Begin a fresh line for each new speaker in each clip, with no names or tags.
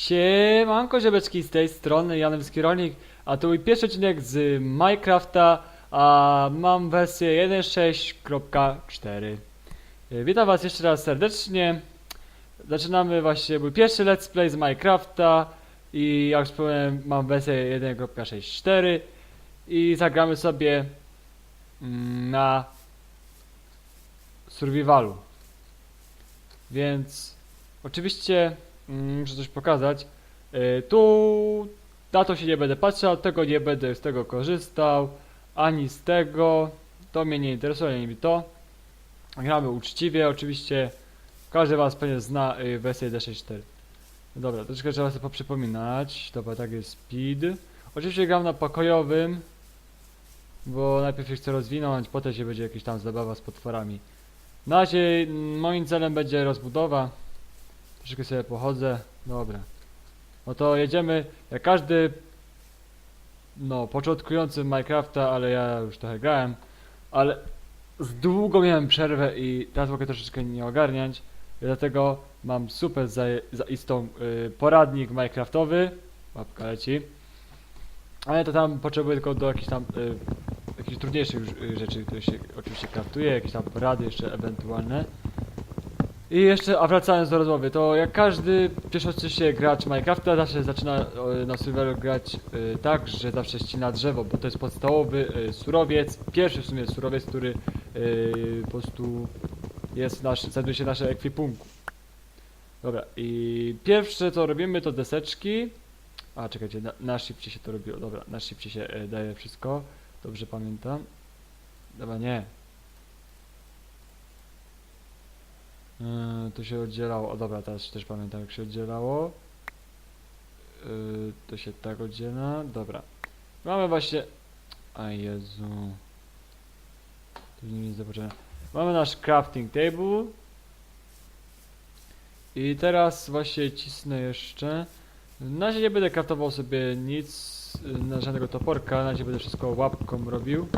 Siemanko ziomeczki z tej strony Janowski Rolnik, a to mój pierwszy odcinek z Minecrafta, a mam wersję 1.6.4 E, Witam was jeszcze raz serdecznie. Zaczynamy właśnie mój pierwszy let's play z Minecrafta i jak wspomniałem mam wersję 1.6.4 i zagramy sobie mm, na survivalu. Więc oczywiście muszę coś pokazać. Y, tu na to się nie będę patrzał, tego nie będę z tego korzystał, ani z tego. To mnie nie interesuje, nie to. Gramy uczciwie, oczywiście. Każdy was pewnie zna y, wersję D64. No Dobra, troszkę trzeba sobie poprzypominać. Dobra, tak jest speed. Oczywiście gram na pokojowym, bo najpierw się chcę rozwinąć, potem się będzie jakieś tam zabawa z potworami. Na razie mm, moim celem będzie rozbudowa. Troszkę sobie pochodzę. Dobra. No to jedziemy. Jak każdy no, początkujący Minecrafta, ale ja już trochę grałem, ale z długo miałem przerwę i teraz mogę troszeczkę nie ogarniać. Dlatego mam super zaistą y, poradnik Minecraftowy. Łapka leci. Ale to tam potrzebuję tylko do jakichś tam y, jakichś trudniejszych y, rzeczy, które się oczywiście kraftuje, jakieś tam porady jeszcze ewentualne. I jeszcze, a wracając do rozmowy, to jak każdy się gracz Minecrafta zawsze zaczyna na survivalu grać e, tak, że zawsze ścina drzewo, bo to jest podstawowy e, surowiec, pierwszy w sumie surowiec, który e, po prostu jest nasz, znajduje się w naszym ekwipunku. Dobra, i pierwsze co robimy to deseczki. A czekajcie, na, na shifcie się to robiło, dobra, na shifcie się daje wszystko, dobrze pamiętam. Dobra, nie, Yy, to się oddzielało. O dobra, teraz też pamiętam jak się oddzielało. Yy, to się tak oddziela. Dobra. Mamy właśnie. A Jezu. Tu nie nic zobaczenia. Mamy nasz crafting table. I teraz właśnie cisnę jeszcze. Na razie nie będę craftował sobie nic, yy, na żadnego toporka, na razie będę wszystko łapką robił.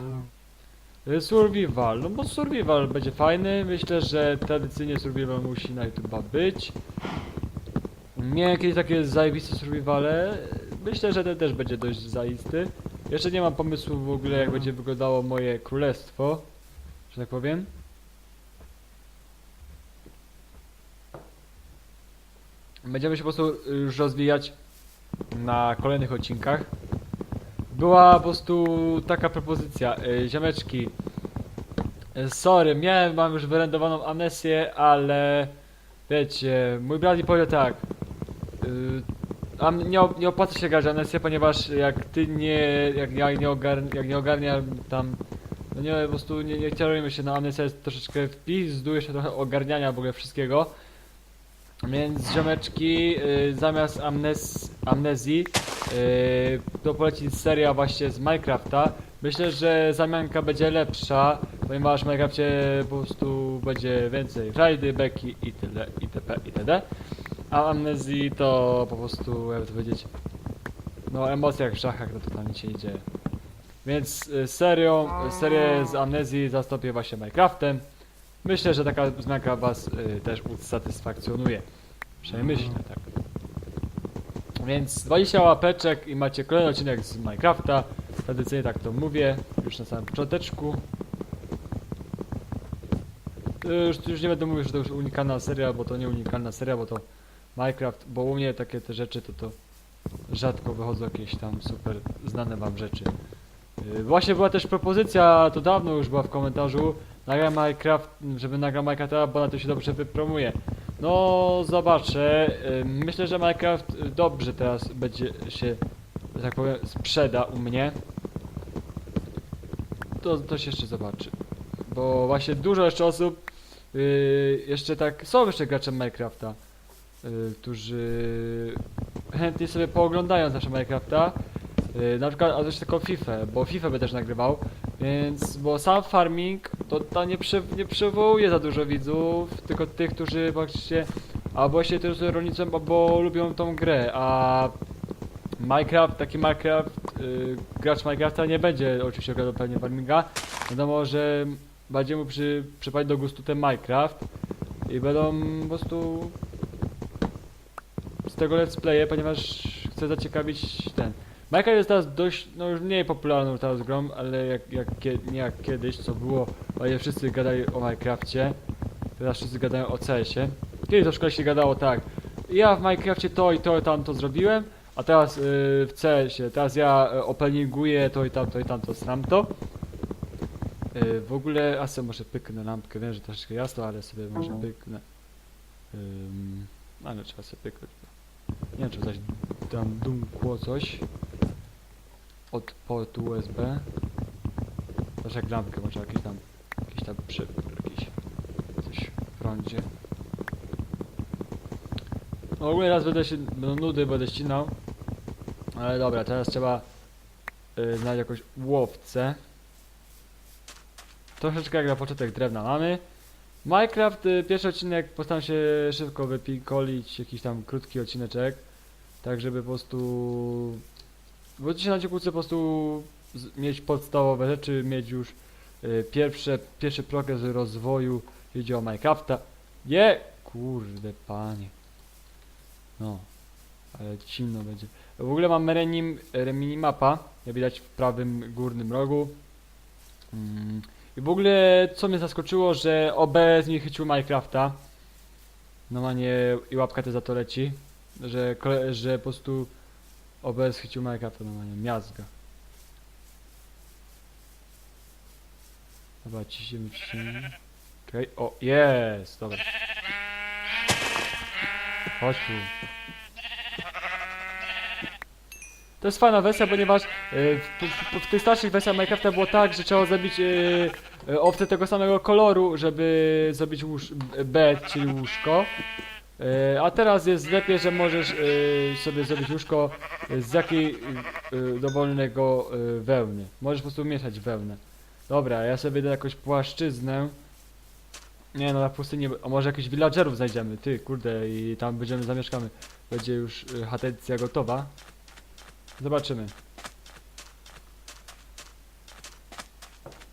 Mm. Y, Survival, no bo survival będzie fajny, myślę, że tradycyjnie survival musi na YouTube'a być. Miałem kiedyś takie zajebiste survivale, myślę, że ten też będzie dość zaisty. Jeszcze nie mam pomysłu w ogóle jak będzie wyglądało moje królestwo, że tak powiem. Będziemy się po prostu już rozwijać na kolejnych odcinkach. Była po prostu taka propozycja, y, ziomeczki. y, Sorry, miałem, mam już wyrendowaną amnesję, ale wiecie, mój brat mi powiedział tak. y, am, nie, nie opłaca się grać amnesję, ponieważ jak ty nie, jak ja nie, ogar, jak nie ogarniam tam, no nie, po prostu nie, nie kierujemy się na amnesję, jest troszeczkę wpis, jeszcze trochę ogarniania w ogóle wszystkiego. Więc ziomeczki, y, zamiast amnez, amnezji, y, to polecić seria właśnie z Minecrafta. Myślę, że zamianka będzie lepsza, ponieważ w Minecrafcie po prostu będzie więcej rajdy, beki i tyle, itp. itd. A amnezji to po prostu, jakby to powiedzieć, no emocje jak w szachach, no to tam nic się nie dzieje. Więc y, serią, serię z amnezji zastąpię właśnie Minecraftem. Myślę, że taka zmianka was y, też usatysfakcjonuje. Przynajmniej myślę tak. Więc 20 łapeczek i macie kolejny odcinek z Minecrafta. Tradycyjnie tak to mówię, już na samym począteczku. Już, już nie będę mówił, że to już unikalna seria, bo to nie unikalna seria, bo to Minecraft, bo u mnie takie te rzeczy to to rzadko wychodzą jakieś tam super znane wam rzeczy. Yy, Właśnie była też propozycja, to dawno już była w komentarzu, nagram Minecraft, żeby nagram Minecrafta, bo na to się dobrze wypromuje. No, zobaczę. Myślę, że Minecraft dobrze teraz będzie się, że tak powiem, sprzeda u mnie. To, to się jeszcze zobaczy. Bo właśnie dużo jeszcze osób, yy, jeszcze tak, są jeszcze gracze Minecrafta, yy, którzy chętnie sobie pooglądają zawsze Minecrafta. Yy, na przykład, a też tylko FIFA, bo FIFA by też nagrywał. Więc, bo sam farming to, to nie, przy, nie przywołuje za dużo widzów, tylko tych, którzy właśnie albo właśnie też rolnicą, albo lubią tą grę, a Minecraft, taki Minecraft, yy, gracz Minecrafta nie będzie oczywiście oglądał pewnie farminga. Wiadomo, że bardziej mu przy, przypadnie do gustu ten Minecraft i będą po prostu z tego let's playe, ponieważ chcę zaciekawić ten. Minecraft jest teraz dość, no już mniej popularną teraz grą, ale jak, jak, kie- nie jak kiedyś, co było, ale wszyscy gadali o Minecrafcie, teraz wszyscy gadają o CS-ie. Kiedyś to w szkole się gadało tak, ja w Minecrafcie to i to i tamto zrobiłem, a teraz yy, w CS-ie, teraz ja y, openinguję to i tamto i tamto, znam to. Yy, w ogóle, a sobie może pyknę lampkę, wiem, że troszeczkę jasno, ale sobie może pyknę. Ym, ale trzeba sobie pyknąć. Nie wiem, czy coś tam dumkło coś od portu USB. Też jak lampkę, może jakieś tam, jakiś tam przy, jakiś coś w prądzie. No ogólnie raz będę się, będą nudy, będę ścinał. Ale dobra, teraz trzeba y, znaleźć jakąś łowcę. Troszeczkę jak na początek drewna mamy. Minecraft, y, pierwszy odcinek postaram się szybko wypikolić, jakiś tam krótki odcineczek. Tak, żeby po prostu... Bo dzisiaj na chcę po prostu mieć podstawowe rzeczy, mieć już y, pierwsze, pierwszy progres rozwoju, jeśli o Minecrafta. Nie! Kurde panie. No. Ale zimno będzie. W ogóle mam renim, minimapa, jak widać w prawym górnym rogu. Mm. I w ogóle co mnie zaskoczyło, że OBS mi chycił Minecrafta. Normalnie i łapka też za to leci. Że, że po prostu OBS chycił Minecrafta normalnie, miazga. Dobra, ciśniemy, ciśniemy. Okej, o, jest, dobra. Chodź tu. To jest fajna wersja, ponieważ e, w, w, w tych starszych wersjach Minecrafta było tak, że trzeba zabić e, e, owce tego samego koloru, żeby zrobić łóż, bed, czyli łóżko. E, a teraz jest lepiej, że możesz e, sobie zrobić łóżko z jakiej e, dowolnego e, wełny. Możesz po prostu mieszać wełnę. Dobra, ja sobie idę jakąś płaszczyznę. Nie no, na pustyni, a może jakichś villagerów znajdziemy, ty, kurde, i tam będziemy, zamieszkamy. Będzie już y, gotowa. Zobaczymy.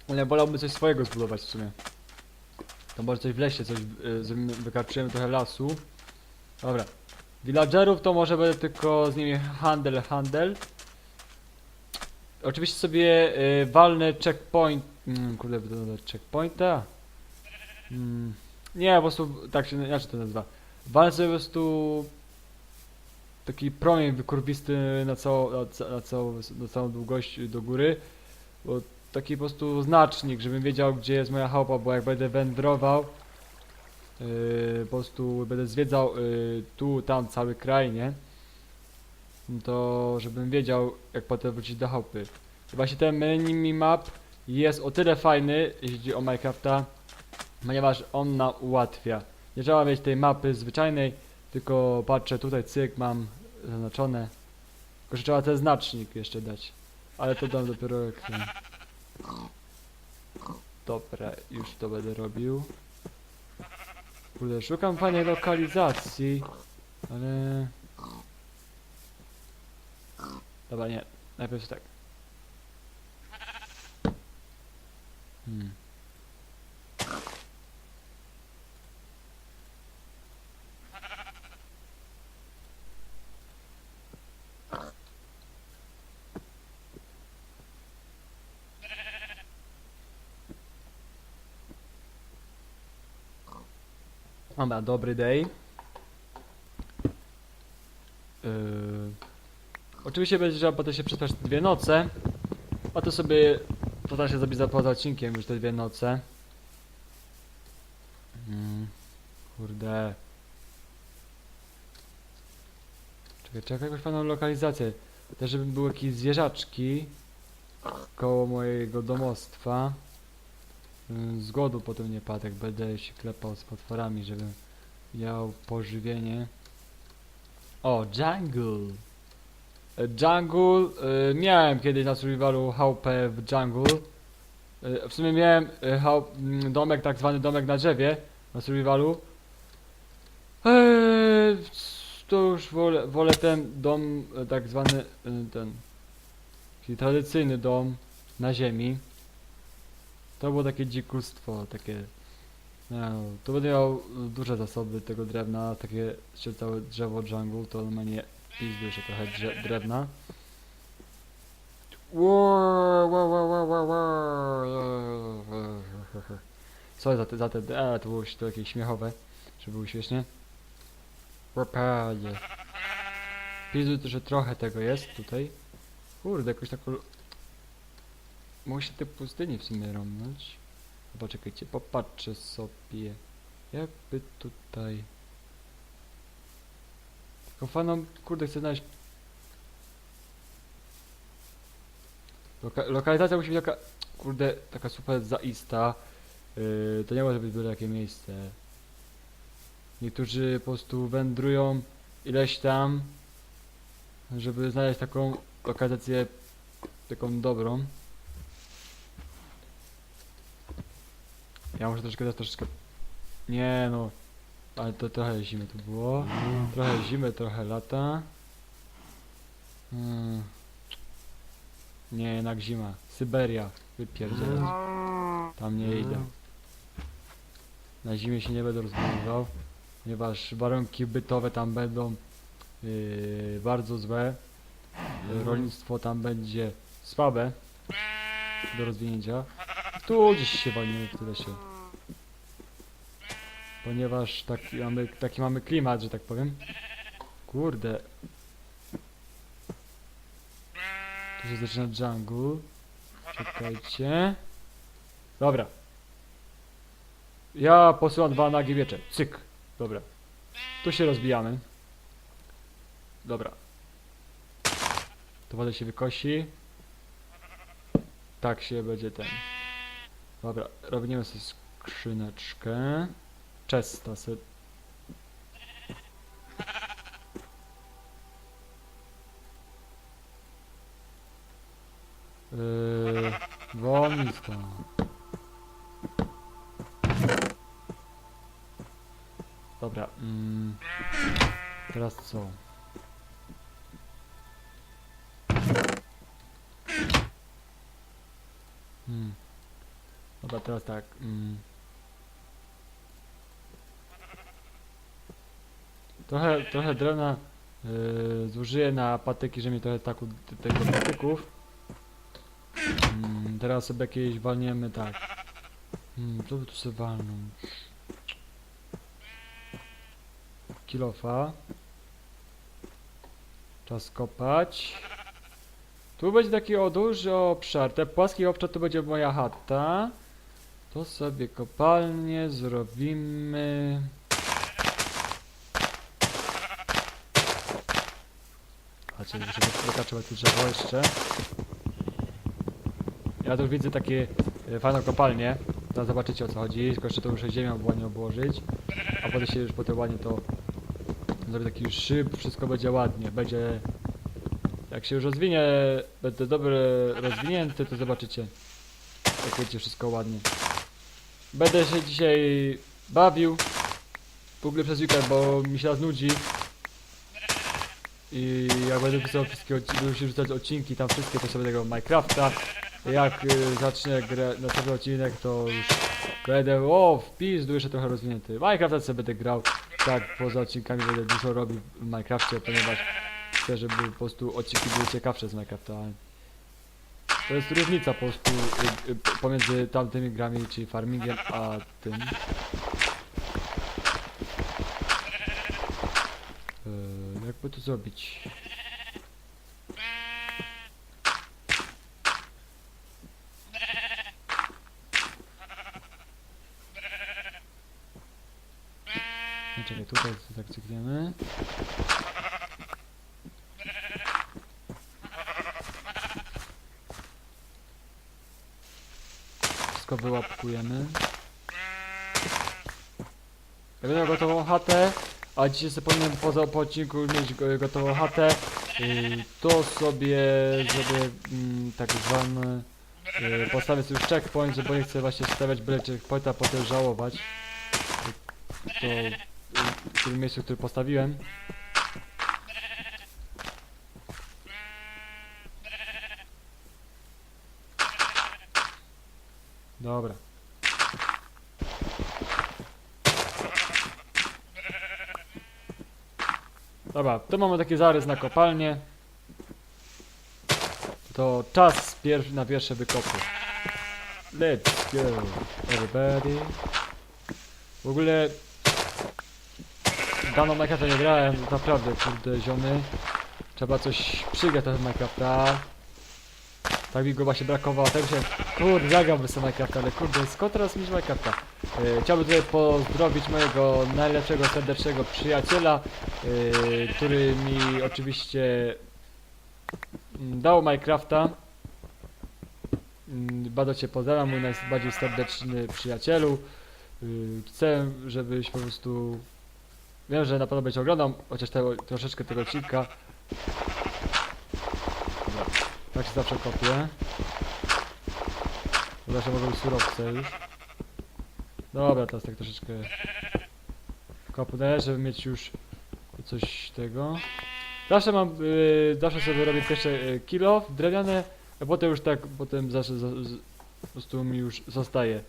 Ale wolałbym coś swojego zbudować w sumie. To może coś w lesie, coś y, wykarczymy trochę lasu. Dobra. Villagerów to może będę tylko z nimi handel, handel. Oczywiście sobie y, walnę checkpoint. Mm, kurde, będę checkpointa. Mm, nie, po prostu tak się inaczej to nazywa. Walę sobie po prostu taki promień wykurwisty na, całą, na, na, całą, na całą długość do góry. Bo taki po prostu znacznik, żebym wiedział gdzie jest moja chałupa, bo jak będę wędrował, po prostu będę zwiedzał yy, tu, tam cały kraj, nie? To żebym wiedział jak potem wrócić do chałupy. Właśnie ten mini map jest o tyle fajny, jeśli chodzi o Minecrafta, ponieważ on nam ułatwia. Nie trzeba mieć tej mapy zwyczajnej, tylko patrzę tutaj, cyk, mam zaznaczone. Tylko, że trzeba ten znacznik jeszcze dać. Ale to dam dopiero jak ten. Dobra, już to będę robił. Kurde, szukam fajnej lokalizacji, ale... Dobra, nie. Najpierw tak. Hmm. Dobra, dobry day. Yy... Oczywiście będzie trzeba potem się przespać te dwie noce. A to sobie postaram się zrobić za poza odcinkiem już te dwie noce. Mm, kurde. Czekaj, czekaj, jakąś fajną lokalizację. Też żeby były jakieś zwierzaczki koło mojego domostwa. Z głodu potem nie padł, jak będę się klepał z potworami, żebym miał pożywienie. O, jungle! E, Jungle, y, miałem kiedyś na survivalu chałupę w jungle. Y, w sumie miałem y, domek, tak zwany domek na drzewie na survivalu. Eee, to już wolę, wolę ten dom, tak zwany ten, taki tradycyjny dom na ziemi. To było takie dzikusstwo, takie no, to będę miał y, duże zasoby tego drewna, takie jeszcze całe drzewo jungle, to normalnie pizdy jeszcze trochę drze- drewna. Co za te, za te, e, to było to jakieś śmiechowe, żeby było śmiesznie. Pizdu, że trochę tego jest tutaj. Kurde, jakoś tak... Mogę się te pustyni w sumie rąbnąć. Poczekajcie, popatrzę sobie. Jakby tutaj... Taką fajną, kurde, chcę znaleźć... Loka lokalizacja musi być taka, kurde, taka super zaista. Yy, to nie może być byle jakie miejsce. Niektórzy po prostu wędrują ileś tam, żeby znaleźć taką lokalizację, taką dobrą. Ja muszę troszkę dać troszeczkę. Nie no. Ale to trochę zimy tu było. Trochę zimy, trochę lata. Hmm. Nie, jednak zima. Syberia. Wypierdzielać. Tam nie idę. Na zimie się nie będę rozbudował, ponieważ warunki bytowe tam będą yy, bardzo złe. Yy, Rolnictwo tam będzie słabe do rozwinięcia. Tu gdzieś się walimy w tyle się. Ponieważ taki mamy, taki mamy klimat, że tak powiem. Kurde. Tu się zaczyna jungle. Czekajcie. Dobra. Ja posyłam dwa nagi wiecze. Cyk. Dobra. Tu się rozbijamy. Dobra. To woda się wykosi. Tak się będzie ten. Dobra, robimy sobie skrzyneczkę. Czesta se. Yy. Dobra, mm, teraz co? Hmm. Dobra, teraz tak. Mm. Trochę, trochę drewna yy, zużyję na patyki, że mi trochę taku, tego patyków. Mm, teraz sobie jakieś walniemy tak. Hmm, co by tu sobie walnąć? Kilofa. Czas kopać. Tu będzie taki o duży obszar. Ten płaski obszar to będzie moja chata. To sobie kopalnię zrobimy. Chodźcie, żeby wykaczywać tu drzewo jeszcze. Ja tu widzę takie e, fajną kopalnię. Zaraz zobaczycie o co chodzi. Tylko jeszcze to muszę ziemią ładnie obłożyć. A potem się już potem ładnie to zrobię taki szyb, wszystko będzie ładnie. Będzie jak się już rozwinie, będę dobry rozwinięty, to zobaczycie. Jak będzie wszystko ładnie. Będę się dzisiaj bawił. W ogóle przez weekend, bo mi się raz nudzi. I jak będę pisał wszystkie odcinki, się rzucać odcinki, tam wszystkie sobie tego Minecrafta. Jak y, zacznę grę, następny odcinek, to już będę, o, w pizdu jeszcze trochę rozwinięty. Minecrafta sobie będę grał, tak, poza odcinkami będę dużo robił w Minecrafcie, ponieważ chcę, żeby po prostu odcinki były ciekawsze z Minecrafta. To jest różnica po prostu y, y, pomiędzy tamtymi grami, czyli farmingiem, a tym. Jakby to zrobić? Czekaj, tutaj tak cykniemy. Wszystko wyłapkujemy. Ja będę gotową chatę, a dzisiaj sobie powinienem poza po odcinku mieć go- gotową chatę. To sobie zrobię mm, tak zwany yy, postawię sobie już checkpoint, bo nie chcę właśnie stawiać byle checkpointa, potem żałować. To yy, w tym miejscu, które postawiłem. Dobra. Dobra, to mamy taki zarys na kopalnię. To czas pier na pierwsze wykopy. Let's go, everybody. W ogóle daną Minecrafta nie grałem, naprawdę, kurde, ziomy. Trzeba coś przygrać na Minecrafta. Tak mi go właśnie brakowało, tak się, kurde, zagrałbym sobie Minecrafta, ale kurde, skąd teraz mieć Minecrafta? E, chciałbym tutaj pozdrowić mojego najlepszego, serdecznego przyjaciela, e, który mi oczywiście mm, dał Minecrafta. Mm, Bardzo Cię pozdrawiam, mój najbardziej serdeczny przyjacielu. Y, Chcę, żebyś po prostu... Wiem, że na pewno będziesz oglądał, chociaż te, troszeczkę tego odcinka. Tak się zawsze kopię. Zawsze może być surowce już. Dobra, teraz tak troszeczkę kopnę, żeby mieć już coś tego. Zawsze mam, yy, zawsze sobie robię pierwsze yy, kilo drewniane, a potem już tak, potem zawsze za, z, po prostu mi już zostaje.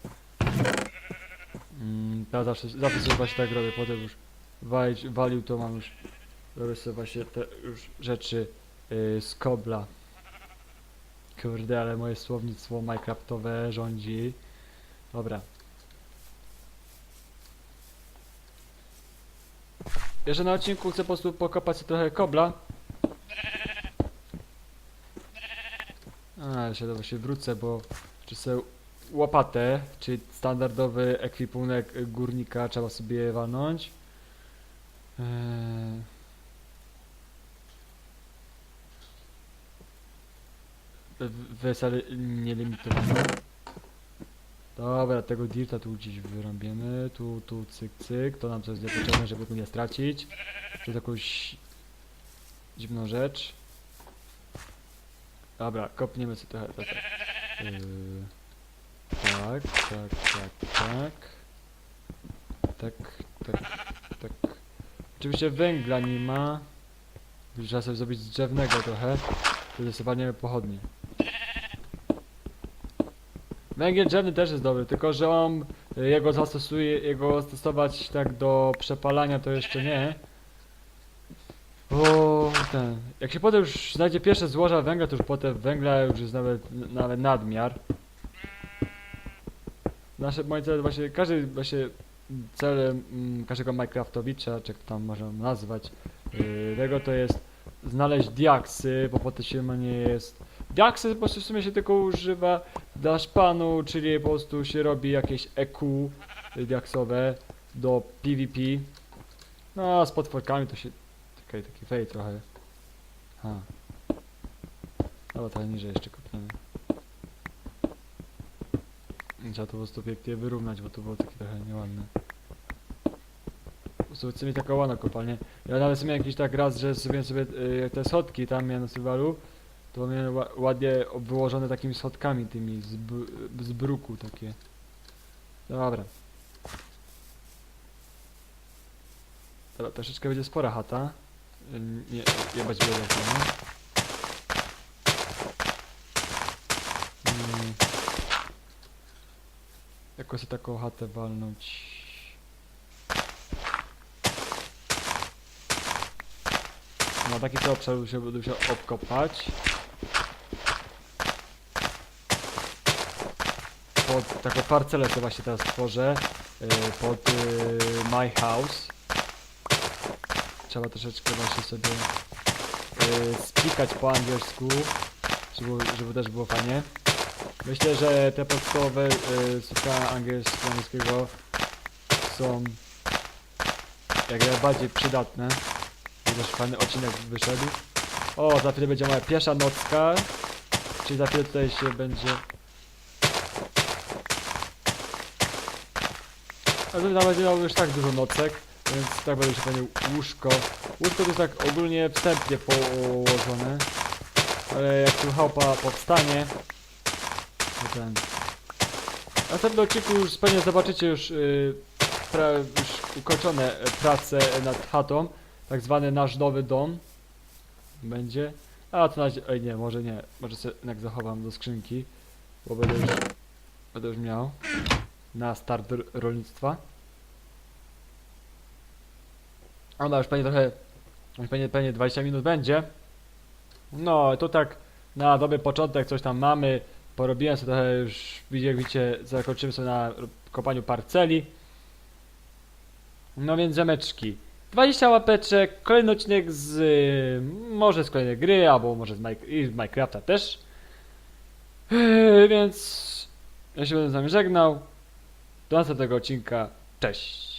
Mm, ja zawsze, zawsze sobie właśnie tak robię, potem już walił to mam już, robię sobie właśnie te już rzeczy yy, z kobla. Kurde, ale moje słownictwo minecraftowe rządzi. Dobra. Jeszcze na odcinku chcę po prostu pokopać sobie trochę kobla. A, jeszcze do właśnie wrócę, bo czy sobie łopatę, czyli standardowy ekwipunek górnika trzeba sobie walnąć. Eee... W- Wesele nielimitowane. Dobra, tego dirta tu gdzieś wyrąbiemy. Tu, tu, cyk, cyk. To nam coś jest niepotrzebne, żeby tu nie stracić. To jest jakąś dziwną rzecz. Dobra, kopniemy sobie trochę. Yy, tak, tak, tak, tak. Tak, tak, tak. Oczywiście węgla nie ma. Trzeba sobie zrobić z drzewnego trochę. Wtedy sobie pochodnie. Węgiel drzewny też jest dobry, tylko że on y, jego zastosuje, jego stosować tak do przepalania to jeszcze nie. O, ten. Jak się potem już znajdzie pierwsze złoża węgla, to już potem węgla już jest nawet, nawet nadmiar. Nasze, moje cele właśnie, każdy właśnie celem mm, każdego Minecraftowicza, czy jak tam można nazwać, yy, tego to jest znaleźć diaksy, bo potem się nie jest. Diaksy po prostu w sumie się tylko używa dla szpanu, czyli po prostu się robi jakieś EQ diaksowe do PvP. No a z potworkami to się taki, taki fej trochę. Ha. Dobra, trochę niżej jeszcze kopniemy. Trzeba to po prostu pięknie wyrównać, bo to było takie trochę nieładne. Po prostu chcę mieć taką ładną kopalnię. Ja nawet sobie jakiś tak raz, że zrobiłem sobie y, te schodki tam miałem na survivalu, to ła ładnie wyłożone takimi schodkami tymi z, z bruku takie. Dobra. Dobra, troszeczkę będzie spora chata. Y, Nie, jebać wiele nie? Mm. Jakoś sobie taką chatę walnąć. No taki to obszar się będę musiał obkopać. Pod taką parcelę to właśnie teraz tworzę. y, Pod y, my house. Trzeba troszeczkę właśnie sobie y, spikać po angielsku, żeby, żeby też było fajnie. Myślę, że te podstawowe słowa angielskiego, są jak najbardziej przydatne. Też fajny odcinek wyszedł. O, za chwilę będzie moja pierwsza nocka. Czyli za chwilę tutaj się będzie... Tutaj będzie miał już tak dużo nocek, więc tak będzie się pewnie łóżko. Łóżko to jest tak ogólnie wstępnie położone. Ale jak tu chałupa powstanie, to ten... W następnym odcinku już pewnie zobaczycie już, yy, już ukończone prace nad chatą tak zwany nasz nowy dom będzie. A to na razie, ej nie, może nie, może sobie jednak zachowam do skrzynki, bo będę już, będę już miał na start rolnictwa. Ona już pewnie trochę Pewnie, pewnie 20 minut będzie. No, to tak na dobry początek coś tam mamy. Porobiłem sobie trochę już, jak widzicie, zakończymy sobie na kopaniu parceli. No więc zemeczki. 20 łapeczek, kolejny odcinek z może z kolejnej gry, albo może z, i z Minecrafta też. Yy, więc ja się będę z wami żegnał. Do następnego odcinka. Cześć.